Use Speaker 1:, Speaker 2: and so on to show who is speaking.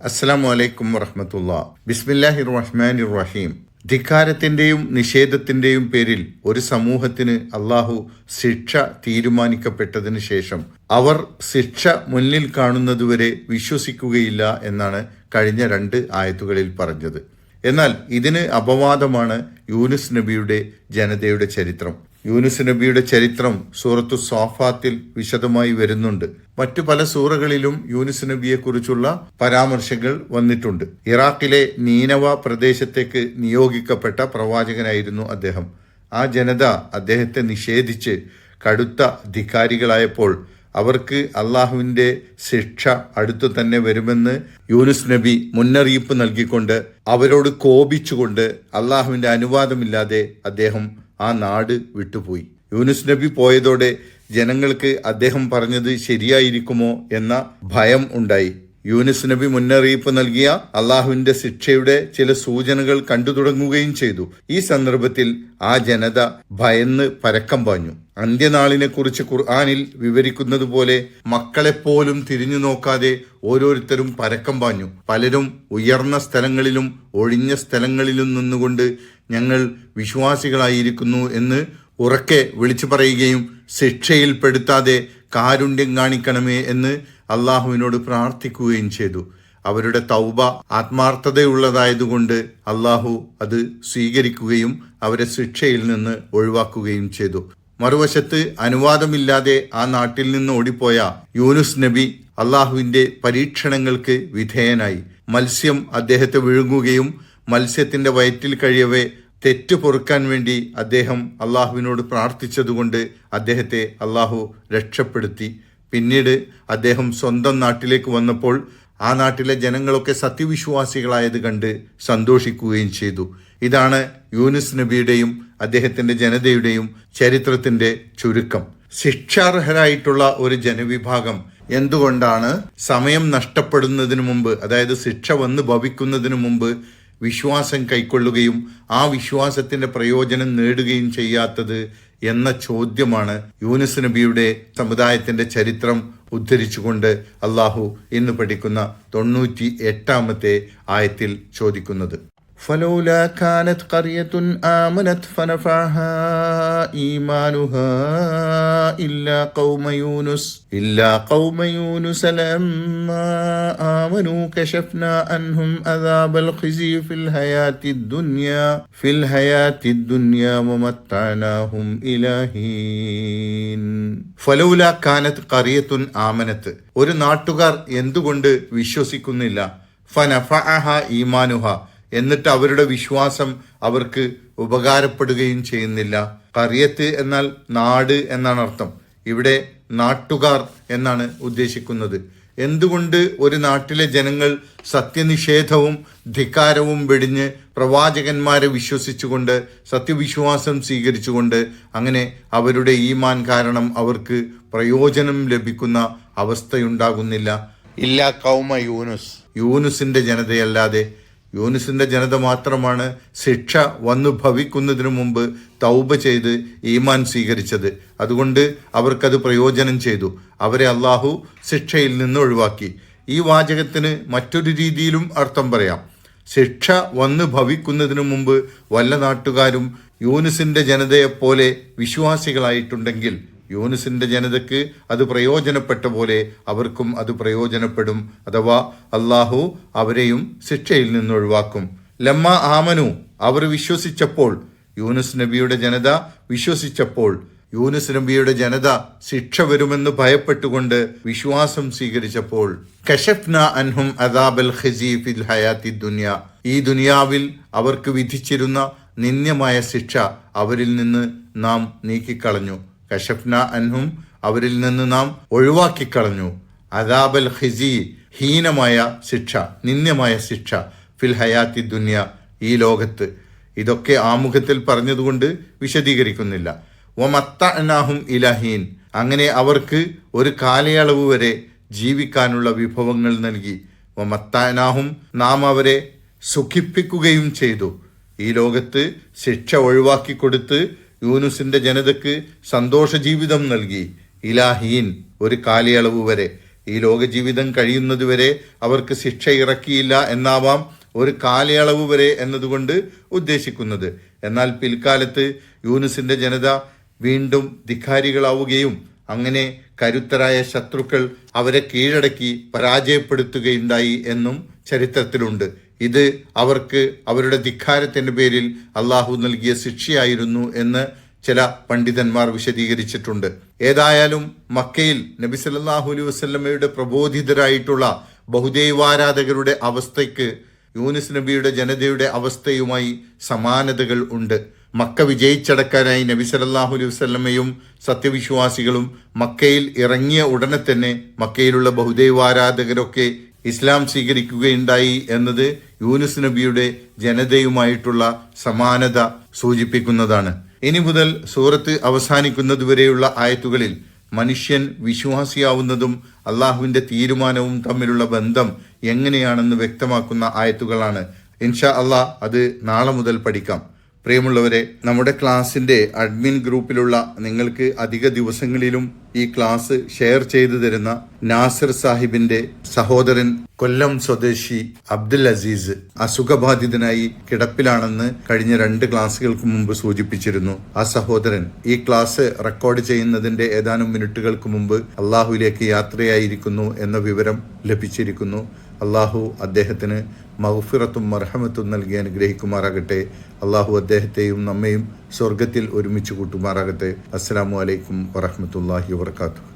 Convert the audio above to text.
Speaker 1: അസ്സലാമു അലൈക്കും വറഹമത്തുള്ള. ബിസ്മില്ലാഹി റഹ്മാൻ റഹീം ധിക്കാരത്തിന്റെയും നിഷേധത്തിന്റെയും പേരിൽ ഒരു സമൂഹത്തിന് അള്ളാഹു ശിക്ഷ തീരുമാനിക്കപ്പെട്ടതിന് ശേഷം അവർ ശിക്ഷ മുന്നിൽ കാണുന്നതുവരെ വിശ്വസിക്കുകയില്ല എന്നാണ് കഴിഞ്ഞ രണ്ട് ആയത്തുകളിൽ പറഞ്ഞത്. എന്നാൽ ഇതിന് അപവാദമാണ് യൂനുസ് നബിയുടെ ജനതയുടെ ചരിത്രം. യൂനുസ് നബിയുടെ ചരിത്രം സൂറത്തു സോഫാത്തിൽ വിശദമായി വരുന്നുണ്ട്. മറ്റു പല സൂറകളിലും യൂനുസ് നബിയെക്കുറിച്ചുള്ള പരാമർശങ്ങൾ വന്നിട്ടുണ്ട്. ഇറാഖിലെ നീനവ പ്രദേശത്തേക്ക് നിയോഗിക്കപ്പെട്ട പ്രവാചകനായിരുന്നു അദ്ദേഹം. ആ ജനത അദ്ദേഹത്തെ നിഷേധിച്ച് കടുത്ത ധിക്കാരികളായപ്പോൾ അവർക്ക് അള്ളാഹുവിന്റെ ശിക്ഷ അടുത്തു തന്നെ വരുമെന്ന് യൂനുസ് നബി മുന്നറിയിപ്പ് നൽകിക്കൊണ്ട് അവരോട് കോപിച്ചുകൊണ്ട് അള്ളാഹുവിന്റെ അനുവാദമില്ലാതെ അദ്ദേഹം ആ നാട് വിട്ടുപോയി. യൂനുസ് നബി പോയതോടെ ജനങ്ങൾക്ക് അദ്ദേഹം പറഞ്ഞത് ശരിയായിരിക്കുമോ എന്ന ഭയം ഉണ്ടായി. യൂനുസ് നബി മുന്നറിയിപ്പ് നൽകിയ അള്ളാഹുവിന്റെ ശിക്ഷയുടെ ചില സൂചനകൾ കണ്ടു തുടങ്ങുകയും ചെയ്തു. ഈ സന്ദർഭത്തിൽ ആ ജനത ഭയന്ന് പരക്കം പാഞ്ഞു. അന്ത്യനാളിനെ കുറിച്ച് ഖുർആാനിൽ വിവരിക്കുന്നത് പോലെ മക്കളെപ്പോലും തിരിഞ്ഞു നോക്കാതെ ഓരോരുത്തരും പരക്കം പാഞ്ഞു. പലരും ഉയർന്ന സ്ഥലങ്ങളിലും ഒഴിഞ്ഞ സ്ഥലങ്ങളിലും നിന്നുകൊണ്ട് ഞങ്ങൾ വിശ്വാസികളായിരിക്കുന്നു എന്ന് ഉറക്കെ വിളിച്ചു പറയുകയും ശിക്ഷയിൽപ്പെടുത്താതെ കാരുണ്യം കാണിക്കണമേ എന്ന് അള്ളാഹുവിനോട് പ്രാർത്ഥിക്കുകയും ചെയ്തു. അവരുടെ തൗബ ആത്മാർത്ഥതയുള്ളതായതുകൊണ്ട് അള്ളാഹു അത് സ്വീകരിക്കുകയും അവരെ ശിക്ഷയിൽ നിന്ന് ഒഴിവാക്കുകയും ചെയ്തു. മറുവശത്ത് അനുവാദമില്ലാതെ ആ നാട്ടിൽ നിന്ന് ഓടിപ്പോയ യൂനുസ് നബി അള്ളാഹുവിന്റെ പരീക്ഷണങ്ങൾക്ക് വിധേയനായി. മത്സ്യം അദ്ദേഹത്തെ വിഴുങ്ങുകയും മത്സ്യത്തിന്റെ വയറ്റിൽ കഴിയവേ തെറ്റ് പൊറുക്കാൻ വേണ്ടി അദ്ദേഹം അള്ളാഹുവിനോട് പ്രാർത്ഥിച്ചതുകൊണ്ട് അദ്ദേഹത്തെ അള്ളാഹു രക്ഷപ്പെടുത്തി. പിന്നീട് അദ്ദേഹം സ്വന്തം നാട്ടിലേക്ക് വന്നപ്പോൾ ആ നാട്ടിലെ ജനങ്ങളൊക്കെ സത്യവിശ്വാസികളായത് കണ്ട് സന്തോഷിക്കുകയും ചെയ്തു. ഇതാണ് യൂനിസ് നബിയുടെയും അദ്ദേഹത്തിന്റെ ജനതയുടെയും ചരിത്രത്തിന്റെ ചുരുക്കം. ശിക്ഷാർഹരായിട്ടുള്ള ഒരു ജനവിഭാഗം എന്തുകൊണ്ടാണ് സമയം നഷ്ടപ്പെടുന്നതിനു മുമ്പ് അതായത് ശിക്ഷ വന്ന് ഭവിക്കുന്നതിനു മുമ്പ് വിശ്വാസം കൈക്കൊള്ളുകയും ആ വിശ്വാസത്തിന്റെ പ്രയോജനം നേടുകയും ചെയ്യാത്തത് എന്ന ചോദ്യമാണ് യൂനുസ് നബിയുടെ സമുദായത്തിന്റെ ചരിത്രം ഉദ്ധരിച്ചുകൊണ്ട് അള്ളാഹു ഇന്ന് പഠിക്കുന്ന തൊണ്ണൂറ്റി എട്ടാമത്തെ ആയത്തിൽ ചോദിക്കുന്നത്. فلولا كانت قرية آمنت فنفعها إيمانها إلا قوم يونس إلا قوم يونس لما آمنوا كشفنا عنهم عذاب الخزي في الحياة الدنيا في الحياة الدنيا ومتعناهم إلى حين فلولا كانت قرية آمنت ഒരു നാട്ടുകാർ എന്തുകൊണ്ട് വിശ്വസിക്കുന്നില്ല ഫനഫഅഹ ഈമാനുഹ എന്നിട്ട് അവരുടെ വിശ്വാസം അവർക്ക് ഉപകാരപ്പെടുകയും ചെയ്യുന്നില്ല. കറിയത്ത് എന്നാൽ നാട് എന്നാണ് അർത്ഥം. ഇവിടെ നാട്ടുകാർ എന്നാണ് ഉദ്ദേശിക്കുന്നത്. എന്തുകൊണ്ട് ഒരു നാട്ടിലെ ജനങ്ങൾ സത്യനിഷേധവും ധിക്കാരവും വെടിഞ്ഞ് പ്രവാചകന്മാരെ വിശ്വസിച്ചുകൊണ്ട് സത്യവിശ്വാസം സ്വീകരിച്ചുകൊണ്ട് അങ്ങനെ അവരുടെ ഈമാൻ കാരണം അവർക്ക് പ്രയോജനം ലഭിക്കുന്ന അവസ്ഥയുണ്ടാകുന്നില്ല. ഇല്ല കൗമ യൂനുസ്. യൂനുസിന്റെ ജനതയല്ലാതെ യൂനിസിന്റെ ജനത മാത്രമാണ് ശിക്ഷ വന്നു ഭവിക്കുന്നതിനു മുമ്പ് തൗബ ചെയ്ത് ഈമാൻ സ്വീകരിച്ചത്. അതുകൊണ്ട് അവർക്കത് പ്രയോജനം ചെയ്തു. അവരെ അള്ളാഹു ശിക്ഷയിൽ നിന്ന് ഒഴിവാക്കി. ഈ വാചകത്തിന് മറ്റൊരു രീതിയിലും അർത്ഥം പറയാം. ശിക്ഷ വന്നു ഭവിക്കുന്നതിനു മുമ്പ് വല്ല നാട്ടുകാരും യൂനിസിന്റെ ജനതയെപ്പോലെ വിശ്വാസികളായിട്ടുണ്ടെങ്കിൽ യൂനുസിന്റെ ജനതയ്ക്ക് അത് പ്രയോജനപ്പെട്ട പോലെ അവർക്കും അത് പ്രയോജനപ്പെടും. അഥവാ അള്ളാഹു അവരെയും ശിക്ഷയിൽ നിന്ന് ഒഴിവാക്കും. ലമ്മ ആമനു അവർ വിശ്വസിച്ചപ്പോൾ യൂനുസ് നബിയുടെ ജനത വിശ്വസിച്ചപ്പോൾ യൂനുസ് നബിയുടെ ജനത ശിക്ഷ വരുമെന്ന് ഭയപ്പെട്ടുകൊണ്ട് വിശ്വാസം സ്വീകരിച്ചപ്പോൾ അൻഹും അദാബൽ ഹയാത്തി ദുനിയ. ഈ ദുനിയാവിൽ അവർക്ക് വിധിച്ചിരുന്ന നിന്ദ്യമായ ശിക്ഷ അവരിൽ നിന്ന് നാം നീക്കിക്കളഞ്ഞു. കഷഫ്ന അൻഹും അവരിൽ നിന്ന് നാം ഒഴിവാക്കിക്കളഞ്ഞു. അദാബൽ ഖിസി ഹീനമായ ശിക്ഷ നിന്ദ്യമായ ശിക്ഷ ഫിൽ ഹയാത്തി ദുനിയ ഈ ലോകത്ത്. ഇതൊക്കെ ആമുഖത്തിൽ പറഞ്ഞതുകൊണ്ട് വിശദീകരിക്കുന്നില്ല. ഒമത്തനാഹും ഇലഹീൻ അങ്ങനെ അവർക്ക് ഒരു കാലയളവ് വരെ ജീവിക്കാനുള്ള വിഭവങ്ങൾ നൽകി. ഒമത്തനാഹും നാം അവരെ സുഖിപ്പിക്കുകയും ചെയ്തു. ഈ ലോകത്ത് ശിക്ഷ ഒഴിവാക്കി കൊടുത്ത് യൂനുസിന്റെ ജനതയ്ക്ക് സന്തോഷ ജീവിതം നൽകി. ഇലാഹീൻ ഒരു കാലയളവ് വരെ. ഈ ലോക ജീവിതം കഴിയുന്നതുവരെ അവർക്ക് ശിക്ഷ ഇറക്കിയില്ല എന്നാവാം ഒരു കാലയളവ് വരെ എന്നതുകൊണ്ട് ഉദ്ദേശിക്കുന്നത്. എന്നാൽ പിൽക്കാലത്ത് യൂനുസിന്റെ ജനത വീണ്ടും ധിക്കാരികളാവുകയും അങ്ങനെ കരുത്തരായ ശത്രുക്കൾ അവരെ കീഴടക്കി പരാജയപ്പെടുത്തുകയുണ്ടായി എന്നും ചരിത്രത്തിലുണ്ട്. ഇത് അവർക്ക് അവരുടെ ധിക്കാരത്തിന്റെ പേരിൽ അള്ളാഹു നൽകിയ ശിക്ഷയായിരുന്നു എന്ന് ചില പണ്ഡിതന്മാർ വിശദീകരിച്ചിട്ടുണ്ട്. ഏതായാലും മക്കയിൽ നബി സല്ലാഹു അലൈഹി വസ്ലമയുടെ പ്രബോധിതരായിട്ടുള്ള ബഹുദൈവാരാധകരുടെ അവസ്ഥയ്ക്ക് യൂനിസ് നബിയുടെ ജനതയുടെ അവസ്ഥയുമായി സമാനതകൾ ഉണ്ട്. മക്ക വിജയിച്ചടക്കാനായി നബി സല്ലല്ലാഹു അലൈഹി വസല്ലമയും സത്യവിശ്വാസികളും മക്കയിൽ ഇറങ്ങിയ ഉടനെ തന്നെ മക്കയിലുള്ള ബഹുദൈവാരാധകരൊക്കെ ഇസ്ലാം സ്വീകരിക്കുകയുണ്ടായി എന്നത് യൂനുസ് നബിയുടെ ജനതയുമായിട്ടുള്ള സമാനത സൂചിപ്പിക്കുന്നതാണ്. ഇനി മുതൽ സൂറത്ത് അവസാനിക്കുന്നതുവരെയുള്ള ആയത്തുകളിൽ മനുഷ്യൻ വിശ്വാസിയാവുന്നതും അള്ളാഹുവിന്റെ തീരുമാനവും തമ്മിലുള്ള ബന്ധം എങ്ങനെയാണെന്ന് വ്യക്തമാക്കുന്ന ആയത്തുകളാണ്. ഇൻഷാ അള്ളാഹ് അത് നാളെ മുതൽ പഠിക്കാം. പ്രിയമുള്ളവരെ നമ്മുടെ ക്ലാസിന്റെ അഡ്മിൻ ഗ്രൂപ്പിലുള്ള നിങ്ങൾക്ക് അധിക ദിവസങ്ങളിലും ഈ ക്ലാസ് ഷെയർ ചെയ്തു തരുന്ന നാസിർ സാഹിബിന്റെ സഹോദരൻ കൊല്ലം സ്വദേശി അബ്ദുൽ അസീസ് അസുഖബാധിതനായി കിടപ്പിലാണെന്ന് കഴിഞ്ഞ രണ്ട് ക്ലാസ്സുകൾക്ക് മുമ്പ് സൂചിപ്പിച്ചിരുന്നു. ആ സഹോദരൻ ഈ ക്ലാസ് റെക്കോർഡ് ചെയ്യുന്നതിന്റെ ഏതാനും മിനിറ്റുകൾക്ക് മുമ്പ് അള്ളാഹുവിലേക്ക് യാത്രയായിരിക്കുന്നു എന്ന വിവരം ലഭിച്ചിരിക്കുന്നു. അള്ളാഹു അദ്ദേഹത്തിന് മഹഫിറത്തും മർഹമത്തും നൽകി അനുഗ്രഹിക്കുമാറാകട്ടെ. അള്ളാഹു അദ്ദേഹത്തെയും നമ്മയും സ്വർഗത്തിൽ ഒരുമിച്ച് കൂട്ടുമാറാകട്ടെ. അസ്സാം വലൈക്കും വറഹമത്തല്ലാഹി വാത്തു